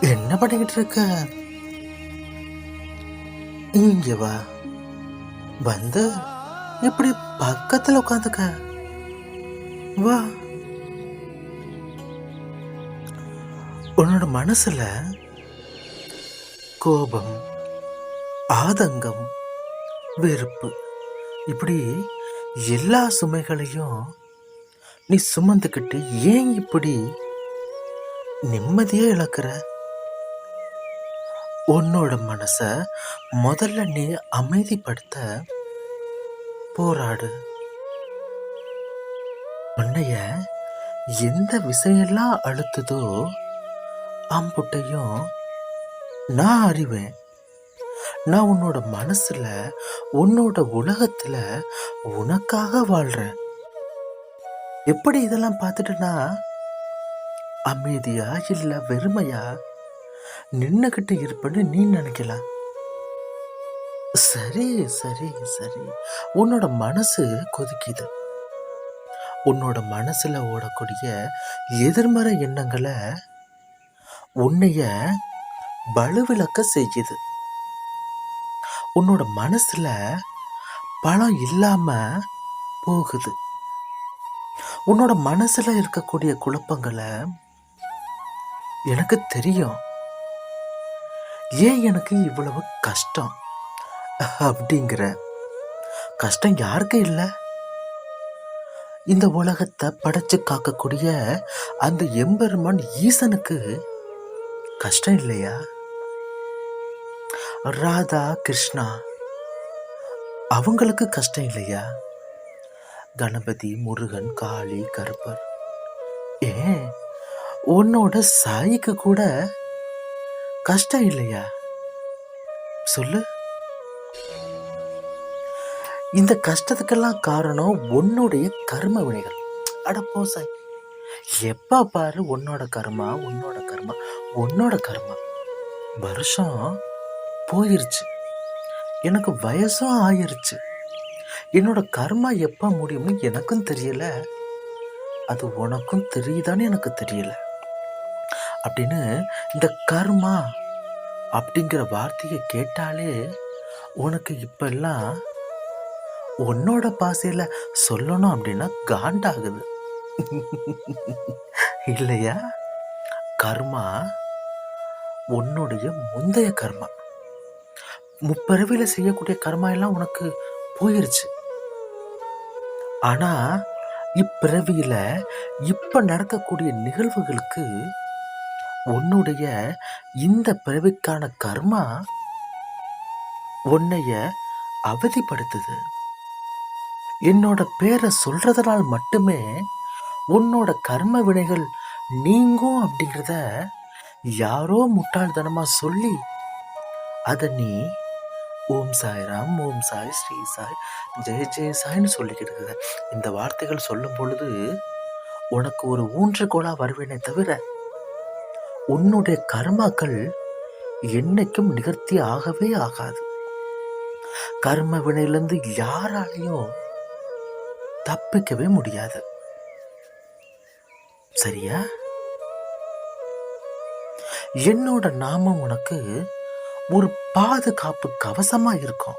என்ன பண்ணிக்கிட்டு இருக்க? இங்க வா. வந்து இப்படி பக்கத்துல உட்காந்துக்க வா. உன்னோட மனசுல கோபம் ஆதங்கம் வெறுப்பு. இப்படி எல்லா சுமைகளையும் நீ சுமந்துக்கிட்டு ஏன் இப்படி நிம்மதியே இழக்கிற? உன்னோட மனச முதல்ல நீ அமைதிப்படுத்த போராடு. உன்னைய எந்த விசையெல்லாம் அழுத்துதோ அம்புட்டையும் நான் அறிவேன். நான் உன்னோட மனசுல உன்னோட உலகத்துல உனக்காக வாழ்றேன். எப்படி இதெல்லாம் பார்த்துட்டுனா அமைதியா இல்ல வெறுமையா? நின்னுகிட்டு இருப்பேன்னு நீ நினைக்கலாம். சரி சரி சரி. உன்னோட மனசு கொதிக்குது. உன்னோட மனசுல ஓடக்கூடிய எதிர்மறை எண்ணங்களை உன்னைய வலுவிளக்க செய்யுது. உன்னோட மனசுல பழம் இல்லாம போகுது. உன்னோட மனசுல இருக்கக்கூடிய குழப்பங்களை எனக்கு தெரியும். ஏன் எனக்கு இவ்வளவு கஷ்டம்? அப்படிங்கிற கஷ்டம் யாருக்கு இல்லை? இந்த உலகத்தை படைச்சு காக்கக்கூடிய அந்த எம்பெருமான் ஈசனுக்கு கஷ்டம் இல்லையா? ராதா கிருஷ்ணா அவங்களுக்கு கஷ்டம் இல்லையா? கணபதி முருகன் காளி கருப்பர். ஏன்? உன்னோட சாய்க்கு கூட கஷ்டம் இல்லையா? சொல்லு. இந்த கஷ்டத்துக்கெல்லாம் காரணம் உன்னுடைய கர்ம வினைகள். அடப்போ சாய் எப்ப பாரு உன்னோட கர்மா உன்னோட கர்மா உன்னோட கர்மா. வருஷம் போயிருச்சு. எனக்கு வயசும் ஆயிருச்சு. என்னோட கர்மா எப்போ முடியும்னு எனக்கும் தெரியல. அது உனக்கும் தெரியுதான்னு எனக்கு தெரியல. அப்படின்னு இந்த கர்மா அப்படிங்கிற வார்த்தையை கேட்டாலே உனக்கு இப்பெல்லாம் உன்னோட பாசையில் சொல்லணும் அப்படின்னா காண்டாகுது. இல்லையா? கர்மா உன்னுடைய முந்தைய கர்மா. முப்பிறவியில் செய்யக்கூடிய கர்மா எல்லாம் உனக்கு போயிருச்சு. ஆனா இப்பிறவியில இப்ப நடக்கக்கூடிய நிகழ்வுகளுக்கு உன்னுடைய இந்த பிறவிக்கான கர்மா உன்னைய அவதிப்படுத்துது. என்னோட பேரை சொல்றதனால் மட்டுமே உன்னோட கர்ம வினைகள் நீங்கும் அப்படிங்கிறத யாரோ முட்டாள்தனமா சொல்லி அதை நீ ஓம் சாய் ராம் ஓம் சாய் ஸ்ரீ சாய் ஜெய ஜெய சாய்னு சொல்லிக்கிட்டு இருக்கிற இந்த வார்த்தைகள் சொல்லும் பொழுது உனக்கு ஒரு ஊன்றுகோலா வருவேனே தவிர உன்னுடைய கர்மாக்கள் என்னைக்கும் நிகழ்த்தி ஆகவே ஆகாது. கர்ம வினையிலிருந்து யாராலையும் தப்பிக்கவே முடியாது. சரியா? என்னோட நாமம் உனக்கு ஒரு பாதுகாப்பு கவசமா இருக்கும்.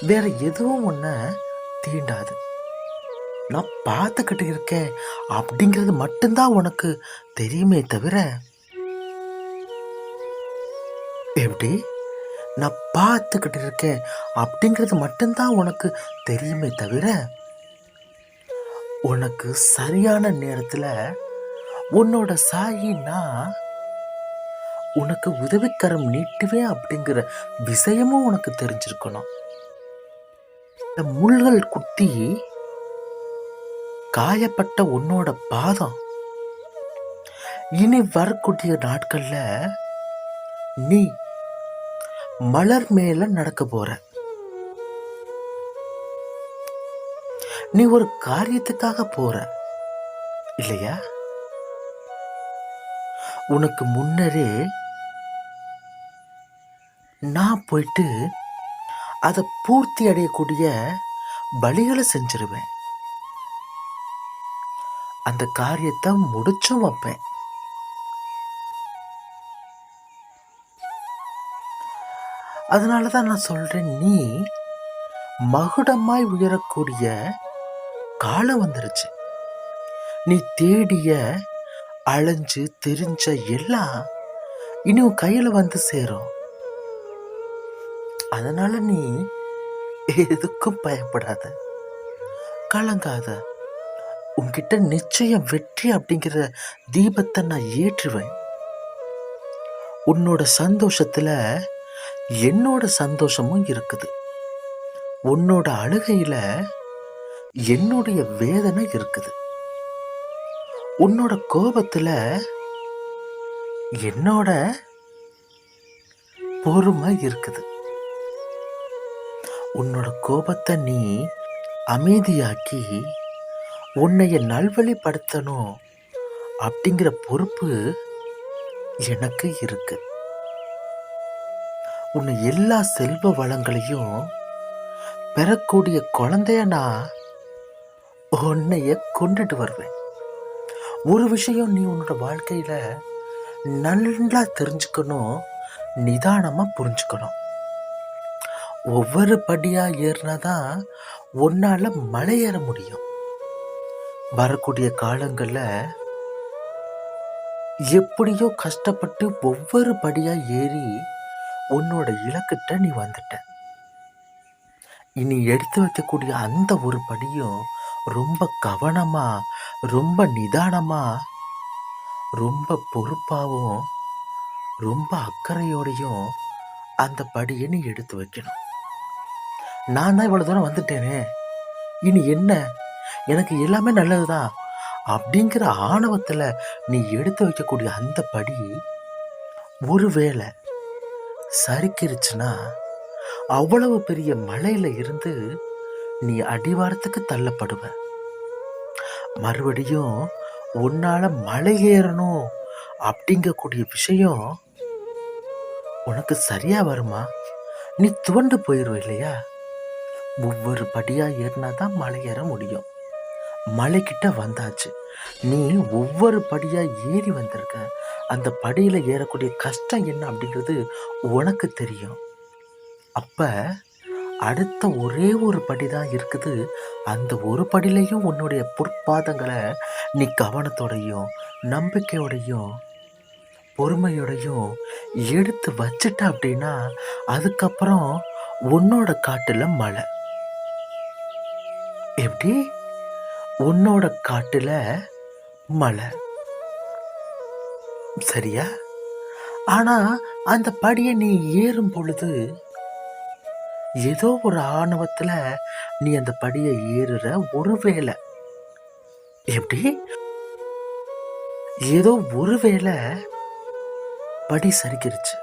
வேற எதுவும் ஒன்ன தீண்டாது. நான் பார்த்துக்கிட்டு இருக்கேன். அப்படிங்கிறது மட்டும்தான் உனக்கு தெரியுமே தவிர எப்படி? நான் பார்த்துக்கிட்டு இருக்கேன். அப்படிங்கிறது மட்டும்தான் உனக்கு தெரியுமே தவிர உனக்கு சரியான நேரத்தில் உன்னோட சாயி நான் உனக்கு உதவிக்கரம் நீட்டுவேன் அப்படிங்கிற விஷயமும் உனக்கு தெரிஞ்சிருக்கணும். இந்த முள்கள் குத்தி காயப்பட்ட உன்னோட பாதம். இனி வரக்கூடிய நாட்கள்ல நீ மலர் மேல நடக்க போற. நீ ஒரு காரியத்துக்காக போற. இல்லையா? உனக்கு முன்னரே நான் போயிட்டு அதை பூர்த்தி அடையக்கூடிய பலிகளை செஞ்சிருவேன். அந்த காரியத்தை முடிச்சும் வைப்பேன். அதனால தான் நான் சொல்கிறேன் நீ மகுடமாய் உயரக்கூடிய காலம் வந்துருச்சு. நீ தேடிய அலைஞ்சு தெரிஞ்ச எல்லாம் இனி உன் கையில் வந்து சேரும். அதனால நீ எதுக்கும் பயப்படாத. கலங்காத. உன்கிட்ட நிச்சயம் வெற்றி அப்படிங்கிற தீபத்தை நான் ஏற்றுவேன். உன்னோட சந்தோஷத்துல என்னோட சந்தோஷமும் இருக்குது. உன்னோட அழுகையில என்னுடைய வேதனை இருக்குது. உன்னோட கோபத்துல என்னோட பொறுமை இருக்குது. உன்னோட கோபத்தை நீ அமைதியாக்கி உன்னைய நல்வழிப்படுத்தணும் அப்படிங்கிற பொறுப்பு எனக்கு இருக்கு. உன்னை எல்லா செல்வ வளங்களையும் பெறக்கூடிய குழந்தைய நான் உன்னைய கொண்டுட்டு வருவேன். ஒரு விஷயம் நீ உன்னோட வாழ்க்கையில நல்லா தெரிஞ்சுக்கணும் நிதானமா புரிஞ்சுக்கணும். ஒவ்வொரு படியாக ஏறினா தான் மலை ஏற முடியும். வரக்கூடிய காலங்களில் எப்படியோ கஷ்டப்பட்டு ஒவ்வொரு படியாக ஏறி உன்னோட இலக்கிட்ட நீ வந்துட்ட. இனி எடுத்து வைக்கக்கூடிய அந்த ஒரு படியும் ரொம்ப கவனமாக ரொம்ப நிதானமாக ரொம்ப பொறுப்பாகவும் ரொம்ப அக்கறையோடையும் அந்த படியை நீ எடுத்து வைக்கணும். நான் தான் இவ்வளோ தூரம் வந்துட்டேனே. இனி என்ன? எனக்கு எல்லாமே நல்லதுதான் அப்படிங்கிற ஆணவத்தில் நீ எடுத்து வைக்கக்கூடிய அந்த படி ஒருவேளை சரிக்கிருச்சுன்னா அவ்வளவு பெரிய மலையில் இருந்து நீ அடிவாரத்துக்கு தள்ளப்படுவ. மறுபடியும் உன்னால் மலை ஏறணும் அப்படிங்கக்கூடிய விஷயம் உனக்கு சரியாக வருமா? நீ துவண்டு போயிடுவ இல்லையா? ஒவ்வொரு படியா ஏறினா தான் மலை ஏற முடியும். மலைக்கிட்ட வந்தாச்சு. நீ ஒவ்வொரு படியா ஏறி வந்திருக்க. அந்த படியில ஏறக்கூடிய கஷ்டம் என்ன அப்படிங்கிறது உனக்கு தெரியும். அப்ப அடுத்த ஒரே ஒரு படி தான் இருக்குது. அந்த ஒரு படியிலையும் உன்னுடைய பொற்பாதங்களை நீ கவனத்தோடையும் நம்பிக்கையோடையும் பொறுமையோடையும் எடுத்து வச்சுட்ட அப்படின்னா அதுக்கப்புறம் உன்னோட காட்டில் மழை எப்படி? உன்னோட காட்டில் மழை. சரியா? ஆனால் அந்த படியை நீ ஏறும் பொழுது ஏதோ ஒரு ஆணவத்தில் நீ அந்த படியை ஏறுற ஒருவேளை எப்படி? ஏதோ ஒருவேளை படி சரிக்கிருச்சு.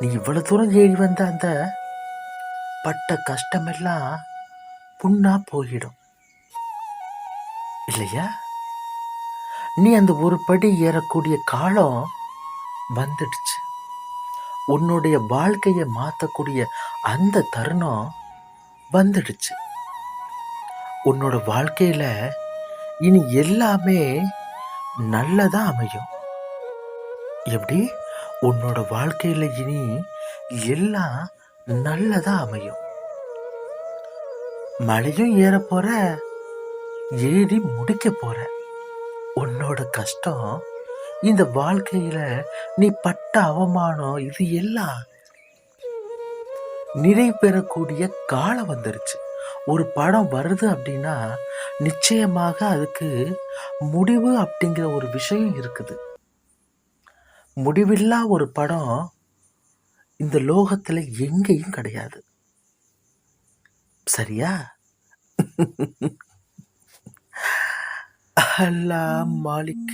நீ இவ்வளோ தூரம் ஏறி வந்த அந்த பட்ட கஷ்டமெல்லாம் புண்ணா போயிடும். இல்லையா? நீ அந்த ஒரு படி ஏறக்கூடிய காலம் வந்துடுச்சு. உன்னுடைய வாழ்க்கையை மாற்றக்கூடிய அந்த தருணம் வந்துடுச்சு. உன்னோட வாழ்க்கையில இனி எல்லாமே நல்லதா அமையும். எப்படி? உன்னோட வாழ்க்கையில இனி எல்லாம் நல்லதா அமையும். மலையும் ஏற போற ஏறி முடிக்க போற. உன்னோட கஷ்டம் இந்த வாழ்க்கையில நீ பட்ட அவமானம் இது எல்லாம் நிறைவேறக்கூடிய காலம் வந்துருச்சு. ஒரு படம் வருது அப்படின்னா நிச்சயமாக அதுக்கு முடிவு அப்படிங்கிற ஒரு விஷயம் இருக்குது. முடிவில்லா ஒரு படம் இந்த லோகத்தில் எங்கேயும் கிடையாது. சரியா? அல்லா மாலிக்.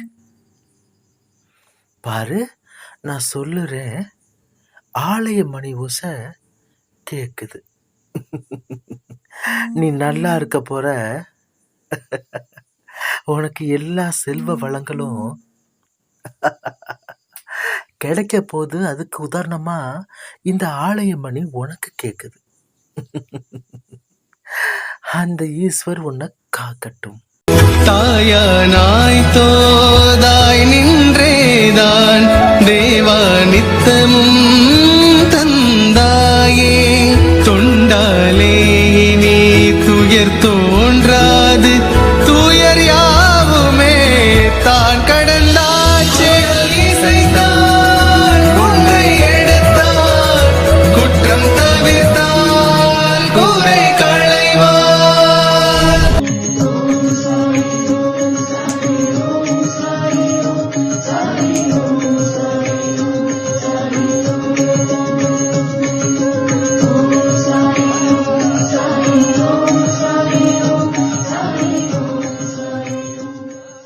பாரு நான் சொல்லுறேன். ஆலய மணி ஓசை கேக்குது. நீ நல்லா இருக்க போற. உனக்கு எல்லா செல்வ வளங்களும் கிடைக்க போது அதுக்கு உதாரணமா இந்த ஆலய மணி உனக்கு கேக்குது. அந்த ஈஸ்வர் உன்னை காக்கட்டும். தாயானாய் தோதாய் நின்றேதான். தேவா நித்தமும்